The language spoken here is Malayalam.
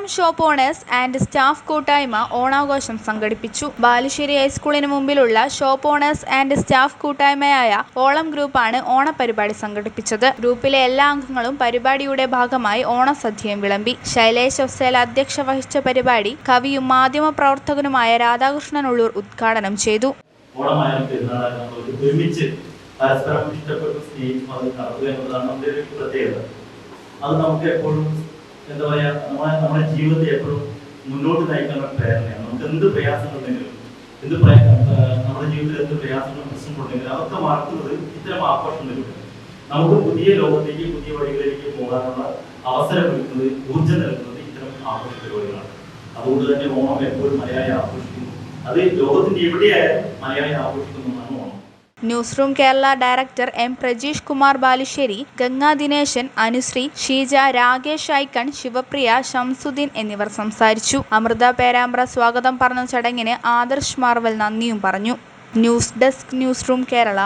Onam shop owners and staff കൂട്ടായ്മ ഓണാഘോഷം സംഘടിപ്പിച്ചു. ബാലുശ്ശേരി ഹൈസ്കൂളിന് മുമ്പിലുള്ള ഷോപ്പ് ഓണേഴ്സ് ആൻഡ് സ്റ്റാഫ് കൂട്ടായ്മയായ ഓളം ഗ്രൂപ്പാണ് ഓണപരിപാടി സംഘടിപ്പിച്ചത്. ഗ്രൂപ്പിലെ എല്ലാ അംഗങ്ങളും പരിപാടിയുടെ ഭാഗമായി ഓണസദ്യയും വിളമ്പി. ശൈലേഷ് ഒസേൽ അധ്യക്ഷ വഹിച്ച പരിപാടി കവിയും മാധ്യമ പ്രവർത്തകനുമായ രാധാകൃഷ്ണൻ ഉള്ളൂർ ഉദ്ഘാടനം ചെയ്തു. പരസ്പരം ഇഷ്ടപ്പെട്ട് സ്നേഹിച്ചും അത് നടത്തുക എന്നതാണ് നമ്മുടെ ഒരു പ്രത്യേകത. അത് നമുക്ക് എപ്പോഴും എന്താ പറയാ നമ്മളെ നമ്മുടെ ജീവിതത്തെ എപ്പോഴും മുന്നോട്ട് നയിക്കാനുള്ള പ്രേരണയാണ്. നമുക്ക് എന്ത് പ്രയാസങ്ങളുണ്ടെങ്കിലും എന്ത് നമ്മുടെ ജീവിതത്തിൽ എന്ത് പ്രയാസങ്ങളും പ്രശ്നങ്ങളുണ്ടെങ്കിലും അതൊക്കെ മറക്കുന്നത് ഇത്തരം ആഘോഷങ്ങളിലൂടെ. നമുക്ക് പുതിയ ലോകത്തേക്ക് പുതിയ വഴികളിലേക്ക് പോകാനുള്ള അവസരം ഒരുക്കുന്നത് ഊർജം നൽകുന്നത് ഇത്തരം ആഘോഷ പരിപാടികളാണ്. അതുകൊണ്ട് തന്നെ ഓണം എപ്പോഴും മലയാളി ആഘോഷിക്കുന്നു. അത് ലോകത്തിന്റെ എവിടെയായാലും Malayali ആഘോഷിക്കുന്നതാണ് Onam news room Kerala director M Prajeesh Kumar Balussery Ganga Dineshan Anusree Sheeja Rakesh icon Shivapriya Shamsuddin എന്നിവർ സംസാരിച്ചു. അമൃത പേരാമ്പ്ര സ്വാഗതം പറഞ്ഞ ചടങ്ങിന് ആദർശ് മാർവൽ നന്ദിയും പറഞ്ഞു. News desk newsroom Kerala.